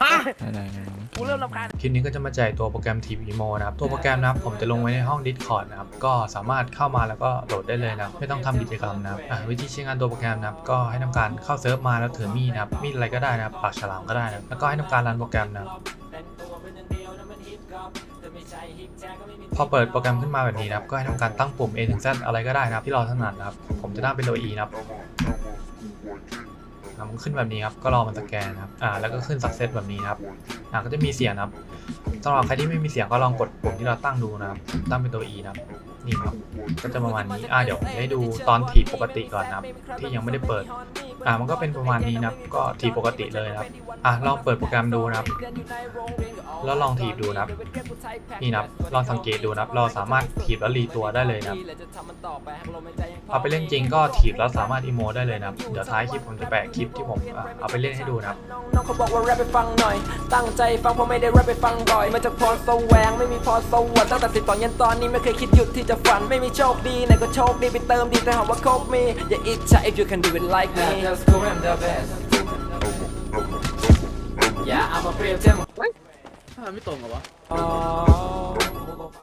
ได้ได้ได้กูเริ่มรำคาญ คลิปนี้ก็จะมาแจกตัวโปรแกรม TV Emo นะครับ ตัวโปรแกรมนะครับผมจะลงไว้ในห้อง Discord นะครับ ก็สามารถเข้ามาแล้วก็โหลดได้เลยนะครับ ไม่ต้องทำกิจกรรมนะครับอะวิธีใช้งานตัวโปรแกรมนะครับ ก็ให้ทำการเข้าเซิร์ฟมาแล้วถือมีดนะครับ มีดอะไรก็ได้นะครับ ปากฉลามก็ได้นะครับ แล้วก็ให้ทำการรันโปรแกรมนะครับ พอเปิดโปรแกรมขึ้นมาแบบนี้นะครับ ก็ให้ทำการตั้งปุ่ม A ถึง Z อะไรก็ได้นะครับ ที่เราถนัดนะครับ ผมจะตั้งเป็นตัว E นะครับ อะมันขึ้นแบบนี้ครับ ก็รอมันสแกนนะครับ อ่า แล้วก็ขึ้นสักเซตแบบนี้ครับ อ่า ก็จะมีเสียงนะครับสำหรับใครที่ไม่มีเสียงก็ลองกดปุ่มที่เราตั้งดูนะครับ ตั้งเป็นตัว E นะครับ นี่ครับ ก็จะประมาณนี้ อ่า เดี๋ยวให้ดูตอนถีบปกติก่อนนะครับ ที่ยังไม่ได้เปิด อ่า มันก็เป็นประมาณนี้นะครับ ก็ถีบปกติเลยนะครับ อ่าลองเปิดโปรแกรมดูนะครับ แล้วลองถีบดูนะครับนี่นะครับลองสังเกตดูนะครับ เราสามารถถีบแล้วรีตัวได้เลยนะครับเอาไปเล่นจริงก็ถีบแล้วสามารถอีโมได้เลยนะครับ เดี๋ยวท้ายคลิปผมจะแปะคลิปที่ผมอะเอาไปเล่นให้ดูนะครับน้องเขาบอกว่าแรปไปฟังหน่อย ตั้งใจฟังเพราะไม่ได้แรปไปฟังบ่อย มาจากพรสวงไม่มีพรสวรรค์ตั้งแต่สิบตอนยันตอนนี้ไม่เคยคิดหยุดที่จะฝัน ไม่มีโชคดีไหนก็โชคดีไปเติมดีแต่หากว่าโคกมีอย่าอิจฉา if you can do it like me Just go and the best Yeah I'm a real demo ทำไมไม่ตรงเหรอวะ